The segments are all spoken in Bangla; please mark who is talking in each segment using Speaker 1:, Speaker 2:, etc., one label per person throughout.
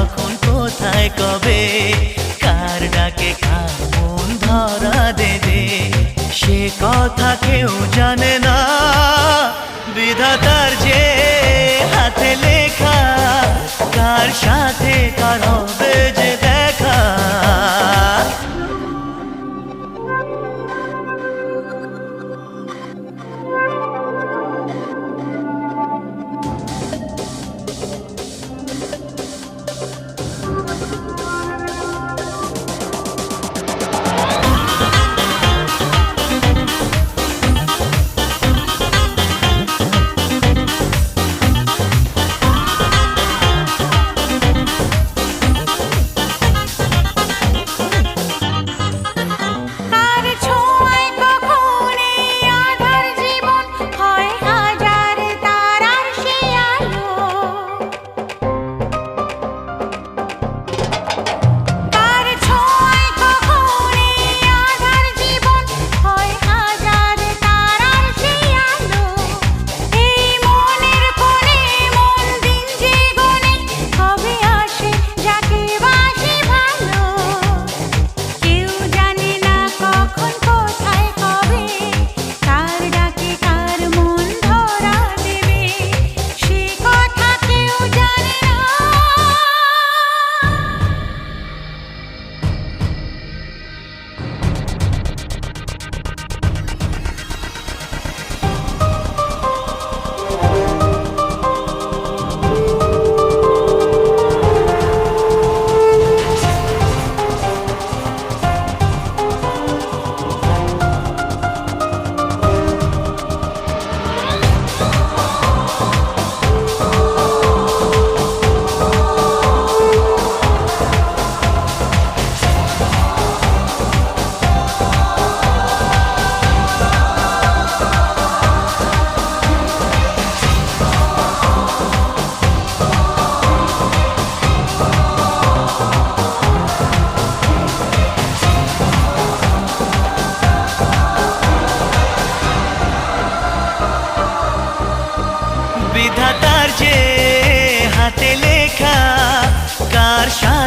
Speaker 1: কখন কোথায় কবে? কার ডাকে কার ধরা দেবে সে কথা কেউ জানে না। বিধাতার যে হাতে লেখা, কার সাথে কার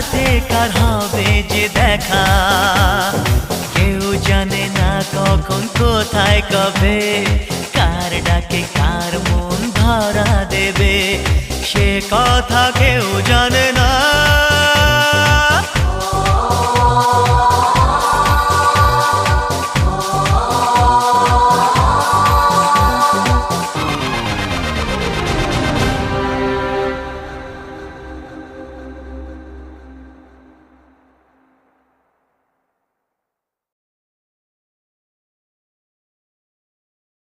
Speaker 1: সাথে কার হবে যে দেখা? কেউ জানে না কখন, কোথায়, কবে? কার ডাকে কার মন ধরা দেবে? সে কথা কেউ জানে না।